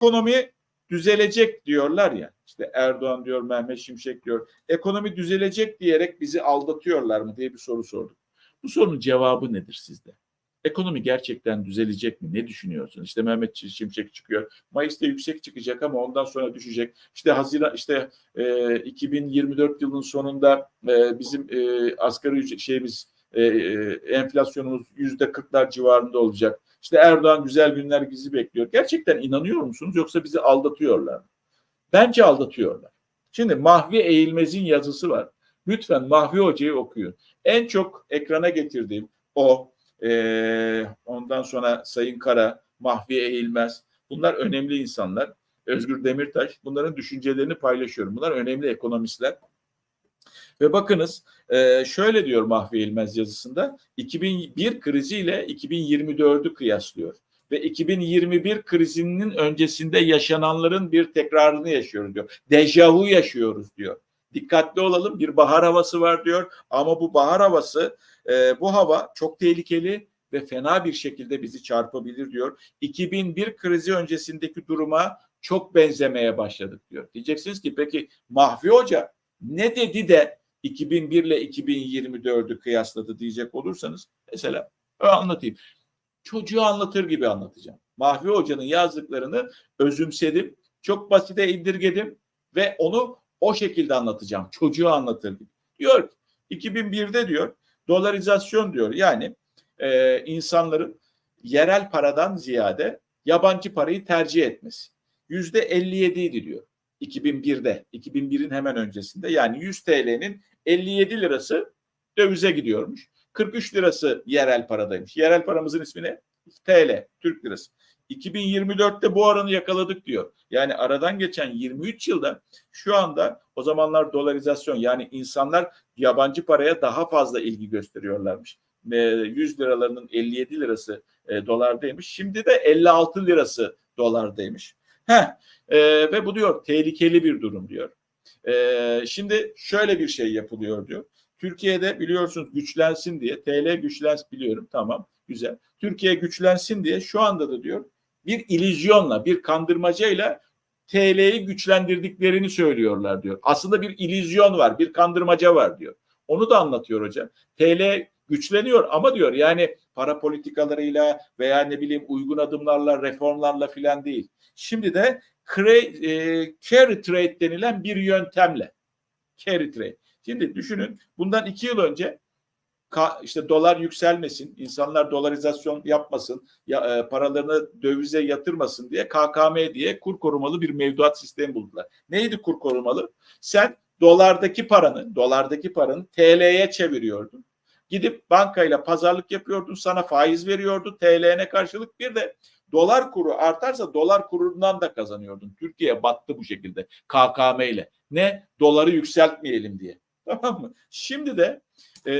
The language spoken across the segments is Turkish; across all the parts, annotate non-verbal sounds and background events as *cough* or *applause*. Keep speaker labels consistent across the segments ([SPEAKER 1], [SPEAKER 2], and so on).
[SPEAKER 1] ekonomi düzelecek diyorlar ya. İşte Erdoğan diyor, Mehmet Şimşek diyor. Ekonomi düzelecek diyerek bizi aldatıyorlar mı diye bir soru sorduk. Bu sorunun cevabı nedir sizde? Ekonomi gerçekten düzelecek mi? Ne düşünüyorsun? İşte Mehmet Şimşek çıkıyor. Mayıs'ta yüksek çıkacak ama ondan sonra düşecek. İşte Haziran işte e, 2024 yılının sonunda e, bizim e, asgari şeyimiz e, e, enflasyonumuz yüzde kırklar civarında olacak. İşte Erdoğan güzel günler bizi bekliyor. Gerçekten inanıyor musunuz yoksa bizi aldatıyorlar mı? Bence aldatıyorlar. Şimdi Mahvi Eğilmez'in yazısı var. Lütfen Mahvi Hoca'yı okuyun. En çok ekrana getirdiğim o e, ondan sonra Sayın Kara, Mahvi Eğilmez. Bunlar önemli insanlar. Özgür Demirtaş. Bunların düşüncelerini paylaşıyorum. Bunlar önemli ekonomistler. Ve bakınız e, şöyle diyor Mahvi Eğilmez yazısında 2001 kriziyle 2024'ü kıyaslıyor. Ve 2021 krizinin öncesinde yaşananların bir tekrarını yaşıyoruz diyor. Dejavu yaşıyoruz diyor. Dikkatli olalım bir bahar havası var diyor ama bu bahar havası e, bu hava çok tehlikeli ve fena bir şekilde bizi çarpabilir diyor. 2001 krizi öncesindeki duruma çok benzemeye başladık diyor. Diyeceksiniz ki peki Mahvi Hoca ne dedi de 2001 ile 2024'ü kıyasladı diyecek olursanız mesela anlatayım. Çocuğu anlatır gibi anlatacağım. Mahvi Hoca'nın yazdıklarını özümsedim. Çok basite indirgedim ve onu o şekilde anlatacağım. Çocuğu anlatır gibi. Diyor ki 2001'de diyor dolarizasyon diyor. Yani e, insanların yerel paradan ziyade yabancı parayı tercih etmesi. Yüzde 57 idi diyor. 2001'de, 2001'in hemen öncesinde yani 100 TL'nin 57 lirası dövize gidiyormuş. 43 lirası yerel paradaymış. Yerel paramızın ismi ne? TL, Türk lirası. 2024'te bu oranı yakaladık diyor. Yani aradan geçen 23 yılda şu anda o zamanlar dolarizasyon yani insanlar yabancı paraya daha fazla ilgi gösteriyorlarmış. 100 liralarının 57 lirası e, dolardaymış. Şimdi de 56 lirası dolardaymış. Heh, e, ve bu diyor tehlikeli bir durum diyor. E, şimdi şöyle bir şey yapılıyor diyor. Türkiye'de biliyorsunuz güçlensin diye TL güçlensin biliyorum tamam güzel. Türkiye güçlensin diye şu anda da diyor bir ilüzyonla bir kandırmacayla TL'yi güçlendirdiklerini söylüyorlar diyor. Aslında bir ilüzyon var bir kandırmaca var diyor. Onu da anlatıyor hocam. TL güçleniyor ama diyor yani para politikalarıyla veya ne bileyim uygun adımlarla reformlarla filan değil. Şimdi de e, carry trade denilen bir yöntemle carry trade. Şimdi düşünün bundan iki yıl önce işte dolar yükselmesin, insanlar dolarizasyon yapmasın, ya, e, paralarını dövize yatırmasın diye KKM diye kur korumalı bir mevduat sistemi buldular. Neydi kur korumalı? Sen dolardaki paranı, dolardaki paranı TL'ye çeviriyordun. Gidip bankayla pazarlık yapıyordun, sana faiz veriyordu TL'ne karşılık. Bir de dolar kuru artarsa dolar kurundan da kazanıyordun. Türkiye battı bu şekilde KKM ile. Ne? Doları yükseltmeyelim diye. *laughs* Tamam mı? Şimdi de e,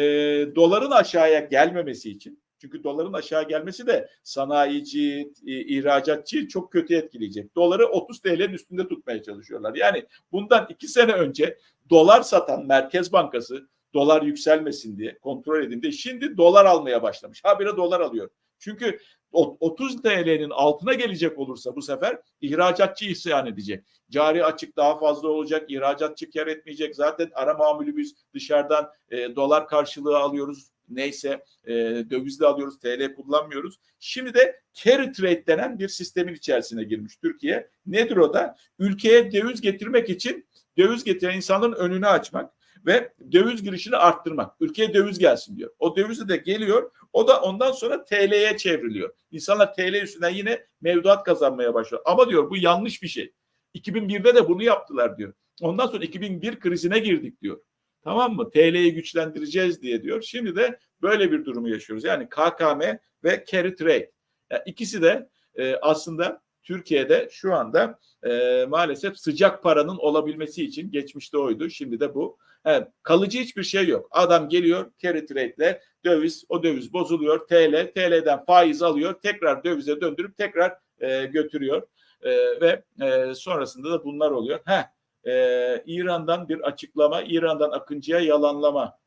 [SPEAKER 1] doların aşağıya gelmemesi için çünkü doların aşağı gelmesi de sanayici, ihracatçı çok kötü etkileyecek. Doları 30 TL'nin üstünde tutmaya çalışıyorlar. Yani bundan iki sene önce dolar satan Merkez Bankası dolar yükselmesin diye kontrol edin şimdi dolar almaya başlamış. Habire dolar alıyor. Çünkü 30 TL'nin altına gelecek olursa bu sefer ihracatçı isyan edecek. Cari açık daha fazla olacak, ihracatçı kar etmeyecek. Zaten ara mamülü biz dışarıdan e, dolar karşılığı alıyoruz. Neyse e, dövizle alıyoruz, TL kullanmıyoruz. Şimdi de carry trade denen bir sistemin içerisine girmiş Türkiye. Nedir o da? Ülkeye döviz getirmek için döviz getiren insanların önünü açmak ve döviz girişini arttırmak. Ülkeye döviz gelsin diyor. O dövizi de geliyor. O da ondan sonra TL'ye çevriliyor. İnsanlar TL üstünden yine mevduat kazanmaya başlıyor. Ama diyor bu yanlış bir şey. 2001'de de bunu yaptılar diyor. Ondan sonra 2001 krizine girdik diyor. Tamam mı? TL'yi güçlendireceğiz diye diyor. Şimdi de böyle bir durumu yaşıyoruz. Yani KKM ve carry trade. Yani ikisi de e, aslında Türkiye'de şu anda e, maalesef sıcak paranın olabilmesi için geçmişte oydu. Şimdi de bu. Evet, kalıcı hiçbir şey yok. Adam geliyor carry trade'le döviz, o döviz bozuluyor. TL, TL'den faiz alıyor. Tekrar dövize döndürüp tekrar e, götürüyor. E, ve e, sonrasında da bunlar oluyor. Heh, e, İran'dan bir açıklama, İran'dan Akıncı'ya yalanlama.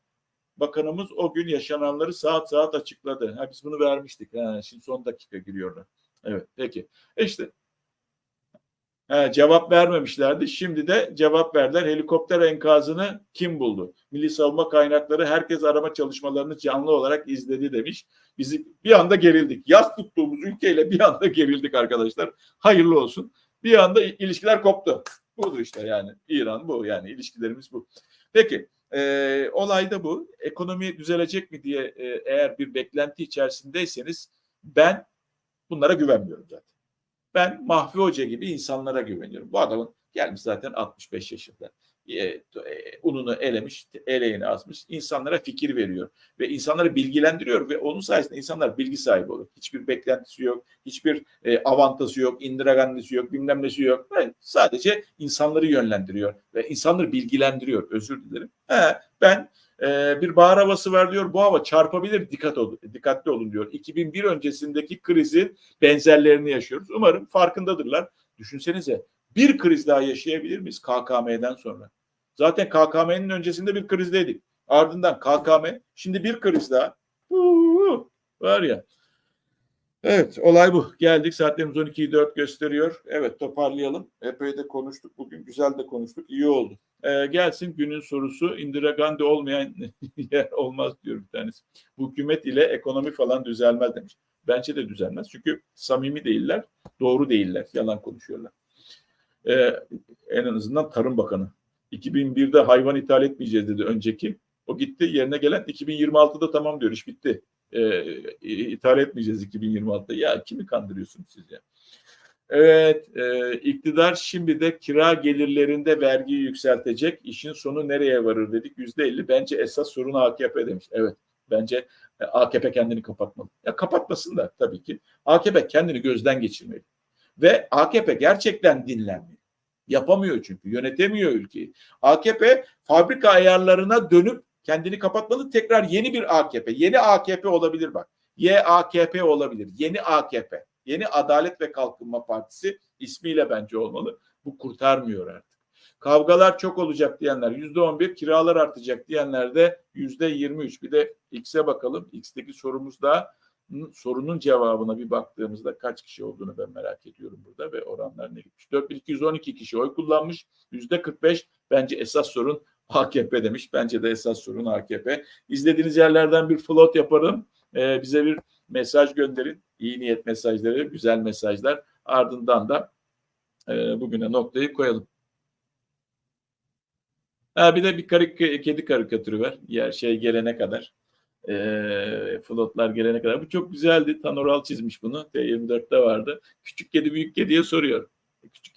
[SPEAKER 1] Bakanımız o gün yaşananları saat saat açıkladı. Ha, biz bunu vermiştik. Ha, şimdi son dakika giriyorlar. Evet peki. İşte He, cevap vermemişlerdi. Şimdi de cevap verdiler. Helikopter enkazını kim buldu? Milli Savunma Kaynakları herkes arama çalışmalarını canlı olarak izledi demiş. Bizi bir anda gerildik. Yaz tuttuğumuz ülkeyle bir anda gerildik arkadaşlar. Hayırlı olsun. Bir anda ilişkiler koptu. Budur işte yani. İran bu yani ilişkilerimiz bu. Peki e, olay da bu. Ekonomi düzelecek mi diye e, eğer bir beklenti içerisindeyseniz ben bunlara güvenmiyorum zaten. Ben Mahfi Hoca gibi insanlara güveniyorum. Bu adamın gelmiş zaten 65 yaşında. E, e, ununu elemiş, eleğini asmış. İnsanlara fikir veriyor ve insanları bilgilendiriyor ve onun sayesinde insanlar bilgi sahibi olur. Hiçbir beklentisi yok, hiçbir e, avantajı yok, Indira Gandhi'si yok, bilmem nesi yok. Ben sadece insanları yönlendiriyor ve insanları bilgilendiriyor. Özür dilerim. He, ben e, bir bahar havası var diyor. Bu hava çarpabilir. Dikkat olun, dikkatli olun diyor. 2001 öncesindeki krizin benzerlerini yaşıyoruz. Umarım farkındadırlar. Düşünsenize bir kriz daha yaşayabilir miyiz KKM'den sonra? Zaten KKM'nin öncesinde bir krizdeydik. Ardından KKM, şimdi bir kriz daha. Uuu, var ya. Evet, olay bu. Geldik. Saatlerimiz 12'yi 4 gösteriyor. Evet, toparlayalım. Epey de konuştuk bugün. Güzel de konuştuk. İyi oldu. Ee, gelsin günün sorusu. Indira Gandhi olmayan *laughs* yer olmaz diyor bir tanesi. Bu hükümet ile ekonomi falan düzelmez demiş. Bence de düzelmez. Çünkü samimi değiller, doğru değiller. Yalan konuşuyorlar. Ee, en azından Tarım Bakanı. 2001'de hayvan ithal etmeyeceğiz dedi önceki. O gitti. Yerine gelen 2026'da tamam diyor. iş bitti. Ee, ithal etmeyeceğiz 2026'da. Ya kimi kandırıyorsunuz siz ya? Evet, e, iktidar şimdi de kira gelirlerinde vergiyi yükseltecek. İşin sonu nereye varır dedik. Yüzde elli. Bence esas sorun AKP demiş. Evet, bence e, AKP kendini kapatmalı. Ya kapatmasın da tabii ki. AKP kendini gözden geçirmeli. Ve AKP gerçekten dinlenmiyor. Yapamıyor çünkü. Yönetemiyor ülkeyi. AKP fabrika ayarlarına dönüp kendini kapatmalı. Tekrar yeni bir AKP. Yeni AKP olabilir bak. YAKP olabilir. Yeni AKP. Yeni Adalet ve Kalkınma Partisi ismiyle bence olmalı. Bu kurtarmıyor artık. Kavgalar çok olacak diyenler yüzde on bir, kiralar artacak diyenler de yüzde yirmi üç. Bir de X'e bakalım. X'teki sorumuzda sorunun cevabına bir baktığımızda kaç kişi olduğunu ben merak ediyorum burada ve oranlar ne gitmiş. 4212 kişi oy kullanmış. Yüzde 45 bence esas sorun AKP demiş. Bence de esas sorun AKP. İzlediğiniz yerlerden bir float yaparım. Ee, bize bir mesaj gönderin. İyi niyet mesajları, güzel mesajlar. Ardından da e, bugüne noktayı koyalım. Ha, bir de bir karik, kedi karikatürü var. Yer şey gelene kadar. E, flotlar gelene kadar. Bu çok güzeldi. Tanoral çizmiş bunu. T24'te vardı. Küçük kedi büyük kediye soruyor. Küçük